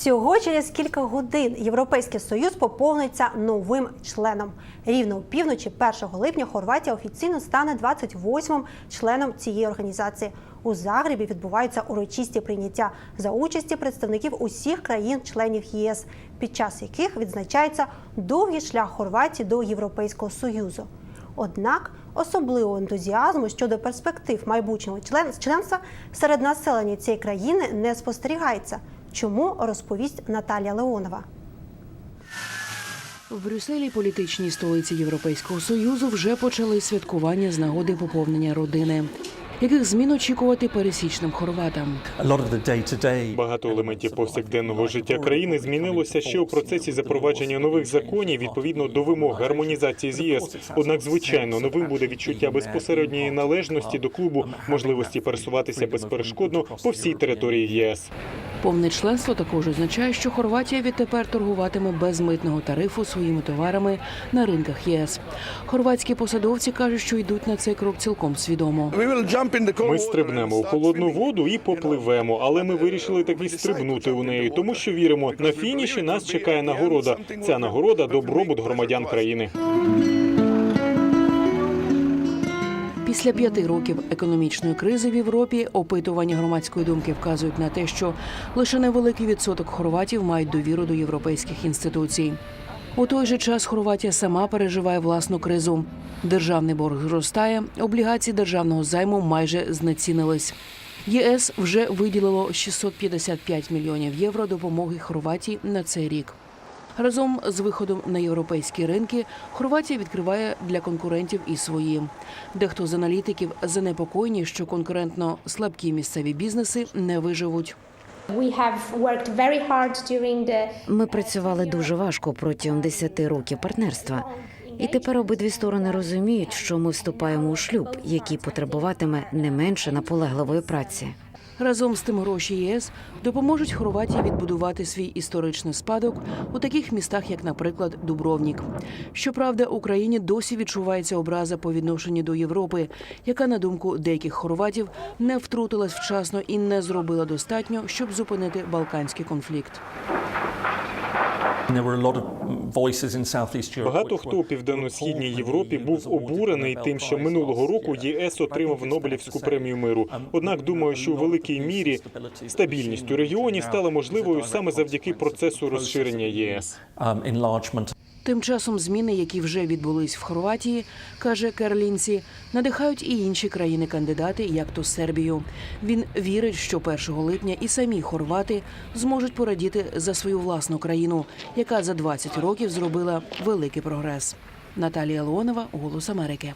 Всього через кілька годин Європейський Союз поповниться новим членом. Рівно у півночі 1 липня Хорватія офіційно стане 28-м членом цієї організації. У Загребі відбуваються урочисті прийняття за участі представників усіх країн-членів ЄС, під час яких відзначається довгий шлях Хорватії до Європейського Союзу. Однак особливого ентузіазму щодо перспектив майбутнього член- членства серед населення цієї країни не спостерігається. Чому розповість Наталія Леонова? В Брюсселі, політичній столиці Європейського союзу, вже почали святкування з нагоди поповнення родини. Яких змін очікувати пересічним хорватам? Багато елементів повсякденного життя країни змінилося ще у процесі запровадження нових законів відповідно до вимог гармонізації з ЄС. Однак, звичайно, новим буде відчуття безпосередньої належності до клубу, можливості пересуватися безперешкодно по всій території ЄС. Повне членство також означає, що Хорватія відтепер торгуватиме без митного тарифу своїми товарами на ринках ЄС. Хорватські посадовці кажуть, що йдуть на цей крок цілком свідомо. Ми стрибнемо у холодну воду і попливемо, але ми вирішили таки стрибнути у неї, тому що віримо, на фініші нас чекає нагорода. Ця нагорода добробут громадян країни. Після п'яти років економічної кризи в Європі опитування громадської думки вказують на те, що лише невеликий відсоток хорватів мають довіру до європейських інституцій. У той же час Хорватія сама переживає власну кризу. Державний борг зростає, облігації державного займу майже знецінились. ЄС вже виділило 655 мільйонів євро допомоги Хорватії на цей рік. Разом з виходом на європейські ринки Хорватія відкриває для конкурентів і свої. Дехто з аналітиків занепокоєні, що конкурентно слабкі місцеві бізнеси не виживуть. Ми працювали дуже важко протягом 10 років партнерства. І тепер обидві сторони розуміють, що ми вступаємо у шлюб, який потребуватиме не менше наполегливої праці. Разом з тим гроші ЄС допоможуть Хорватії відбудувати свій історичний спадок у таких містах, як, наприклад, Дубровнік. Щоправда, Україні досі відчувається образа по відношенню до Європи, яка, на думку деяких хорватів, не втрутилась вчасно і не зробила достатньо, щоб зупинити балканський конфлікт. Багато хто у південно-східній Європі був обурений тим, що минулого року ЄС отримав Нобелівську премію миру. Однак думаю, що у великій мірі стабільність у регіоні стала можливою саме завдяки процесу розширення ЄС. Тим часом зміни, які вже відбулись в Хорватії, каже Керлінці, надихають і інші країни-кандидати, як то Сербію. Він вірить, що 1 липня і самі хорвати зможуть порадіти за свою власну країну, яка за 20 років зробила великий прогрес. Наталія Леонова, Голос Америки.